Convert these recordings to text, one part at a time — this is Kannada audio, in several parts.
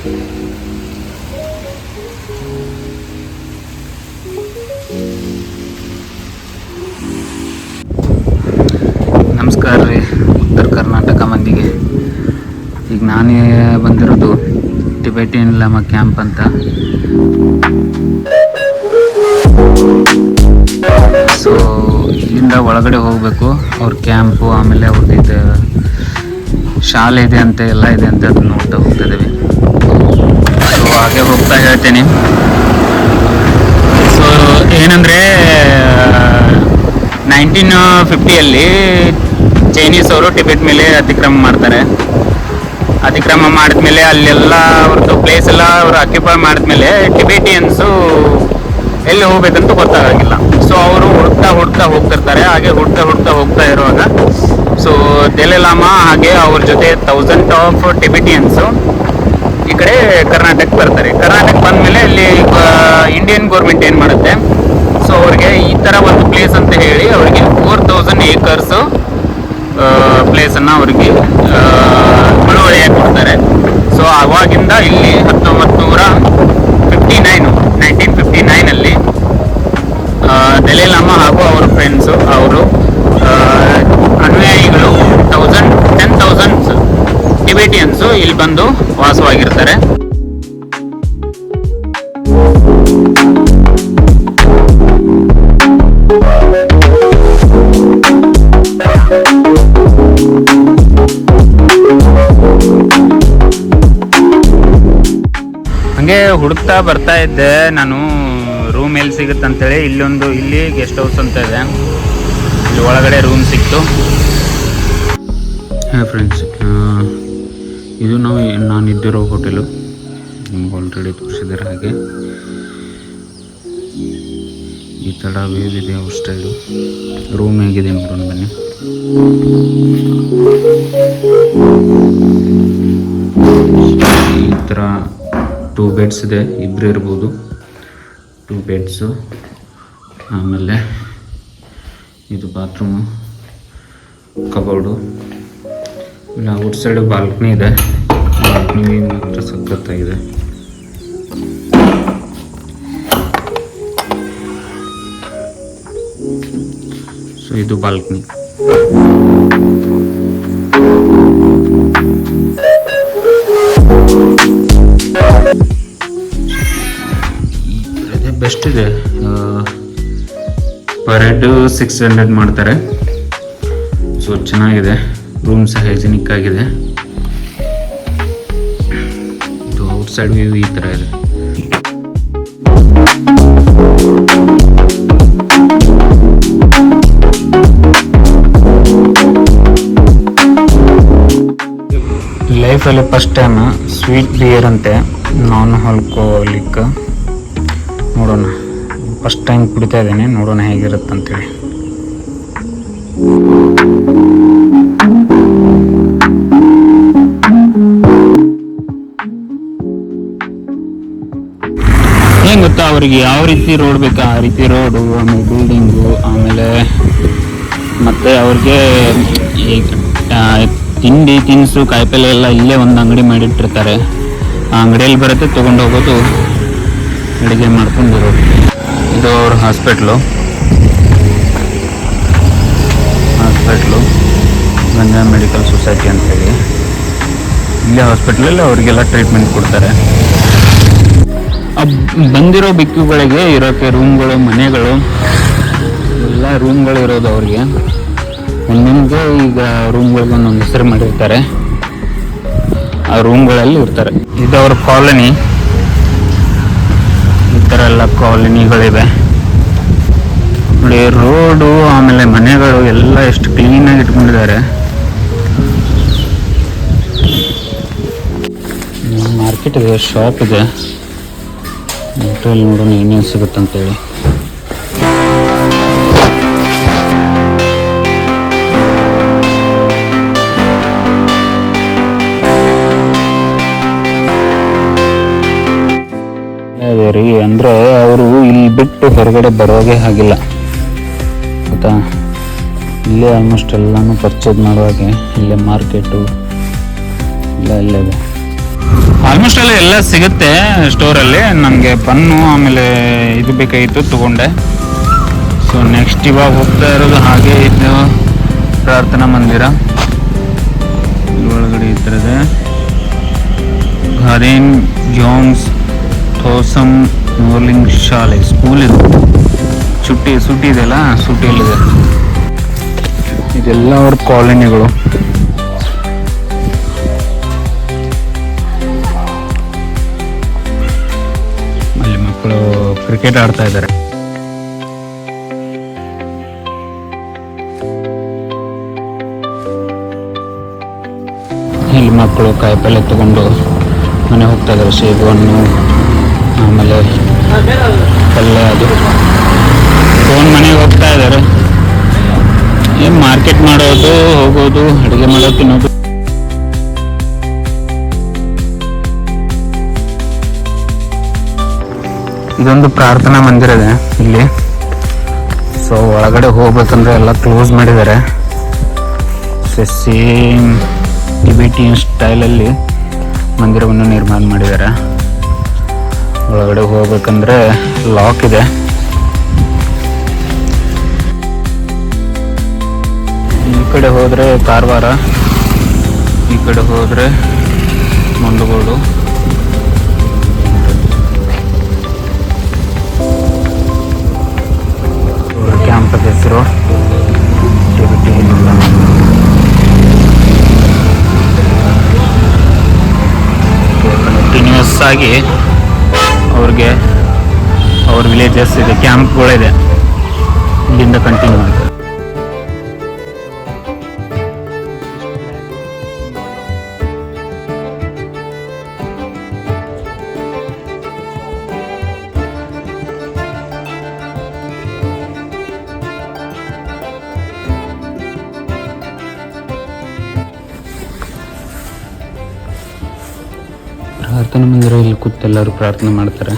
ನಮಸ್ಕಾರ ರೀ. ಉತ್ತರ ಕರ್ನಾಟಕ ಮಂದಿಗೆ. ಈಗ ನಾನೇ ಬಂದಿರೋದು ಟಿಬೆಟಿಯನ್ ಲಮ ಕ್ಯಾಂಪ್ ಅಂತ. ಸೊ ಇಲ್ಲಿಂದ ಒಳಗಡೆ ಹೋಗಬೇಕು. ಅವ್ರ ಕ್ಯಾಂಪು, ಆಮೇಲೆ ಅವ್ರದ್ದು ಶಾಲೆ ಇದೆ ಅಂತ, ಎಲ್ಲ ಇದೆ ಅಂತ ಅದನ್ನ ನೋಡ್ತಾ ಹೋಗ್ತಾ ಇದ್ದೀವಿ. ಹಾಗೆ ಹೋಗ್ತಾ ಹೇಳ್ತೀನಿ ಸೊ ಏನಂದರೆ ನೈನ್ಟೀನ್ ಫಿಫ್ಟಿಯಲ್ಲಿ ಚೈನೀಸ್ ಅವರು ಟಿಬೆಟ್ ಮೇಲೆ ಅತಿಕ್ರಮ ಮಾಡ್ತಾರೆ. ಅತಿಕ್ರಮ ಮಾಡಿದ್ಮೇಲೆ ಅಲ್ಲೆಲ್ಲ ಅವ್ರದ್ದು ಪ್ಲೇಸ್ ಎಲ್ಲ ಅವರು ಅಕ್ಯುಪೈ ಮಾಡಿದ್ಮೇಲೆ ಟಿಬೇಟಿಯನ್ಸು ಎಲ್ಲಿ ಹೋಗ್ಬೇಕಂತ ಗೊತ್ತಾಗಿಲ್ಲ ಸೊ ಅವರು ಹುಡ್ತಾ ಹುಡ್ತಾ ಹೋಗ್ತಿರ್ತಾರೆ, ಹಾಗೆ ಹುಡ್ತಾ ಹುಡ್ತಾ ಹೋಗ್ತಾ ಇರುವಾಗ. ಸೊ ದೆಲೆಲಾಮ ಹಾಗೆ ಅವ್ರ ಜೊತೆ ತೌಸಂಡ್ ಆಫ್ ಟಿಬೆಟಿಯನ್ಸು ಈ ಕಡೆ ಕರ್ನಾಟಕಕ್ಕೆ ಬರ್ತಾರೆ ಕರ್ನಾಟಕ ಬಂದಮೇಲೆ ಇಲ್ಲಿ ಇಂಡಿಯನ್ ಗೌರ್ಮೆಂಟ್ ಏನು ಮಾಡುತ್ತೆ? ಸೊ ಅವ್ರಿಗೆ ಈ ಥರ ಒಂದು ಪ್ಲೇಸ್ ಅಂತ ಹೇಳಿ ಅವರಿಗೆ ಫೋರ್ ತೌಸಂಡ್ ಏಕರ್ಸು ಪ್ಲೇಸನ್ನು ಅವರಿಗೆ ಮುಳುವಳಿಯಾಗಿ ಕೊಡ್ತಾರೆ ಸೊ ಆವಾಗಿಂದ ಇಲ್ಲಿ ಹತ್ತೊಂಬತ್ತು ನೂರ ಫಿಫ್ಟಿ ನೈನು ನೈನ್ಟೀನ್ ಫಿಫ್ಟಿ ನೈನಲ್ಲಿ ದಲೈಲಾಮ ಹಾಗೂ ಅವ್ರ ಫ್ರೆಂಡ್ಸು ಅವರು ಅನುಯಾಯಿಗಳು ತೌಸಂಡ್ ಟೆನ್ ತೌಸಂಡ್ಸ್ ಟಿಬೇಟಿಯನ್ಸ್ ಇಲ್ಲಿ ಬಂದು ವಾಸವಾಗಿರ್ತಾರೆ. ಹಂಗೆ ಹುಡುಕ್ತಾ ಬರ್ತಾ ಇದ್ದೆ. ನಾನು ರೂಮ್ ಎಲ್ಲಿ ಸಿಗುತ್ತೆ ಅಂತೇಳಿ. ಇಲ್ಲೊಂದು, ಇಲ್ಲಿ ಗೆಸ್ಟ್ ಹೌಸ್ ಅಂತ ಇದೆ. ಇಲ್ಲಿ ಒಳಗಡೆ ರೂಮ್ ಸಿಕ್ತು. ಹಾಂ ಫ್ರೆಂಡ್ಸ್ ಇದು ನಾವು ನಾನು ಇದ್ದಿರೋ ಹೋಟೆಲು ನಿಮ್ಗೆ ಆಲ್ರೆಡಿ ತೋರಿಸಿದ್ದಾರೆ ಹಾಗೆ. ಈ ಥರ ವೇವ್ ಇದೆ ರೂಮ್ ಹೇಗಿದೆ ನೋಡೋಣ ಬನ್ನಿ. ಈ ಥರ ಟೂ ಬೆಡ್ಸ್ ಇದೆ ಇಬ್ಬರು ಇರ್ಬೋದು. ಟೂ ಬೆಡ್ಸು ಆಮೇಲೆ ಇದು ಬಾತ್ರೂಮು ಕಬೋರ್ಡು ಇಲ್ಲ ಔಟ್ ಸೈಡ್ ಬಾಲ್ಕನಿ ಇದೆ. ಬಾಲ್ಕನಿ ಮಾತ್ರ ಸಖತ್ತಾಗಿದೆ. ಸೊ ಇದು ಬಾಲ್ಕನಿ ಬೆಸ್ಟ್ ಇದೆ. ಪರ್ ಹೆಡ್ ಸಿಕ್ಸ್ ಹಂಡ್ರೆಡ್ ಮಾಡ್ತಾರೆ. ಸೊ ಚೆನ್ನಾಗಿದೆ. ರೂಮ್ ಸಹ ಹೈಜಿನಿಕ್ ಆಗಿದೆ. ಇದು ಔಟ್ ಸೈಡ್ ವ್ಯೂ ಈ ಥರ ಇದೆ. ಲೈಫಲ್ಲಿ ಫಸ್ಟ್ ಟೈಮ್ ಸ್ವೀಟ್ ಬಿಯರ್ ಅಂತೆ ನಾನ್ ಆಲ್ಕೋಲಿಕ್ ನೋಡೋಣ. ಫಸ್ಟ್ ಟೈಮ್ ಕುಡಿತಾ ಇದ್ದೀನಿ, ನೋಡೋಣ ಹೇಗಿರುತ್ತೆ ಅಂತೇಳಿ. ಏನು ಗೊತ್ತಾ ಅವರಿಗೆ ಯಾವ ರೀತಿ ರೋಡ್ ಬೇಕಾ? ಆ ರೀತಿ ರೋಡು ಆಮೇಲೆ ಬಿಲ್ಡಿಂಗು ಆಮೇಲೆ ಮತ್ತೆ ಅವ್ರಿಗೆ ತಿಂಡಿ, ತಿನಿಸು, ಕಾಯಿಪಲ್ಲೆ ಎಲ್ಲ ಇಲ್ಲೇ ಒಂದು ಅಂಗಡಿ ಮಾಡಿಟ್ಟಿರ್ತಾರೆ. ಆ ಅಂಗಡಿಯಲ್ಲಿ ಬರುತ್ತೆ, ತೊಗೊಂಡು ಹೋಗೋದು. ಅಡುಗೆ ಮಾಡ್ಕೊಂಡು ಬರೋದು ಇದು ಅವ್ರ ಹಾಸ್ಪಿಟ್ಲು. ಹಾಸ್ಪಿಟ್ಲು, ಗಂಜಾ ಮೆಡಿಕಲ್ ಸೊಸೈಟಿ ಅಂತೇಳಿ ಇಲ್ಲೇ ಹಾಸ್ಪಿಟ್ಲಲ್ಲಿ ಅವರಿಗೆಲ್ಲ ಟ್ರೀಟ್ಮೆಂಟ್ ಕೊಡ್ತಾರೆ. ಬಂದಿರೋ ಬಿಕ್ಕುಗಳಿಗೆ ಇರೋಕ್ಕೆ ರೂಮ್ಗಳು, ಮನೆಗಳು, ಎಲ್ಲ ರೂಮ್ಗಳು ಇರೋದು ಅವ್ರಿಗೆ. ಒಂದೊಂದು ಈಗ ರೂಮ್ಗಳಿಗೆ ಒಂದೊಂದು ಹೆಸರು ಮಾಡಿರ್ತಾರೆ. ಆ ರೂಮ್ಗಳಲ್ಲಿ ಇರ್ತಾರೆ. ಇದು ಅವ್ರ ಕಾಲನಿ. ಥರ ಕಾಲೋನಿಗಳಿವೆ. ನೋಡಿ ರೋಡು ಆಮೇಲೆ ಮನೆಗಳು ಎಲ್ಲ ಎಷ್ಟು ಕ್ಲೀನಾಗಿ ಇಟ್ಕೊಂಡಿದ್ದಾರೆ. ಮಾರ್ಕೆಟ್ ಇದೆ ಶಾಪ್ ಇದೆ. ಹೋಟೆಲ್ ನೋಡೋಣ ಏನೇನು ಸಿಗುತ್ತಂತೇಳಿ. ರೀ ಅಂದರೆ ಅವರು ಇಲ್ಲಿ ಬಿಟ್ಟು ಹೊರಗಡೆ ಬರೋಗೆ ಆಗಿಲ್ಲ ಗೊತ್ತಾ? ಇಲ್ಲೇ ಆಲ್ಮೋಸ್ಟ್ ಎಲ್ಲನೂ ಪರ್ಚೇಸ್ ಮಾಡುವಾಗೆ, ಇಲ್ಲೇ ಮಾರ್ಕೆಟು ಇಲ್ಲ ಇಲ್ಲೇ ಆಲ್ಮೋಸ್ಟ್ ಎಲ್ಲ ಎಲ್ಲ ಸಿಗುತ್ತೆ ಸ್ಟೋರಲ್ಲಿ ನನಗೆ ಪನ್ನು ಆಮೇಲೆ ಇದು ಬೇಕಾಗಿತ್ತು ತಗೊಂಡೆ. ಸೊ ನೆಕ್ಸ್ಟ್ ಇವಾಗ ಹೋಗ್ತಾ ಇರೋದು ಹಾಗೆ ಇದು ಪ್ರಾರ್ಥನಾ ಮಂದಿರ. ಇಲ್ಲಿ ಒಳಗಡೆ ಈ ಥರದ ಘರೇನ್ ಜೋನ್ಸ್ ಥೋಸಮ್ ಮೋರ್ಲಿಂಗ್ ಶಾಲೆ. ಸ್ಕೂಲ್ ಇದು. ಸುಟ್ಟಿ ಸುಟ್ಟಿ ಇದೆಯಲ್ಲ? ಸುಟ್ಟಿಯಲ್ಲಿದೆ ಇದೆಲ್ಲ ಅವ್ರ ಕಾಲೋನಿಗಳು. ಅಲ್ಲಿ ಮಕ್ಕಳು ಕ್ರಿಕೆಟ್ ಆಡ್ತಾ ಇದ್ದಾರೆ. ಇಲ್ಲಿ ಮಕ್ಕಳು ಕಾಯಿಪಲ್ಲೆ ತಗೊಂಡು ಮನೆ ಹೋಗ್ತಾ ಇದ್ದಾರೆ. ಸೇಬು ಹಣ್ಣು ಆಮೇಲೆ ಪಲ್ಯ ಅದು. ಫೋನ್ ಮನೆಗೆ ಹೋಗ್ತಾ ಇದ್ದಾರೆ. ಏನು ಮಾರ್ಕೆಟ್ ಮಾಡೋದು, ಹೋಗೋದು, ಅಡುಗೆ ಮಾಡೋದು, ತಿನ್ನೋದು? ಇದೊಂದು ಪ್ರಾರ್ಥನಾ ಮಂದಿರ ಇದೆ ಇಲ್ಲಿ. ಸೊ ಒಳಗಡೆ ಹೋಗ್ಬೇಕಂದ್ರೆ ಎಲ್ಲ ಕ್ಲೋಸ್ ಮಾಡಿದ್ದಾರೆ. ಸೇಮ್ ಟಿಬೇಟಿಯನ್ ಸ್ಟೈಲಲ್ಲಿ ಮಂದಿರವನ್ನು ನಿರ್ಮಾಣ ಮಾಡಿದ್ದಾರೆ. ಒಳಗಡೆ ಹೋಗ್ಬೇಕಂದ್ರೆ ಲಾಕ್ ಇದೆ. ಈ ಕಡೆ ಹೋದರೆ ಕಾರವಾರ, ಈ ಕಡೆ ಹೋದರೆ ಮುಂಡಗೋಡು. ಕ್ಯಾಂಪಸ್ ಹೆಸರು ಕಂಟಿನ್ಯೂಸ್ ಆಗಿ ಅವ್ರ ವಿಲೇಜಸ್ ಇದೆ ಕ್ಯಾಂಪ್ಗಳಿದೆ ಇಲ್ಲಿಂದ ಕಂಟಿನ್ಯೂ ಆಗುತ್ತೆ ಪ್ರಾರ್ಥನಾ ಮಂದಿರ ಇಲ್ಲಿ ಕೂತು ಎಲ್ಲರೂ ಪ್ರಾರ್ಥನೆ ಮಾಡ್ತಾರೆ.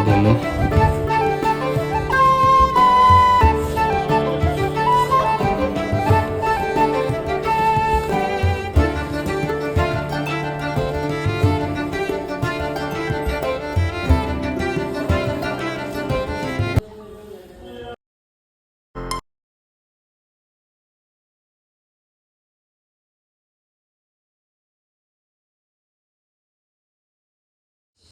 ಇದೆಲ್ಲ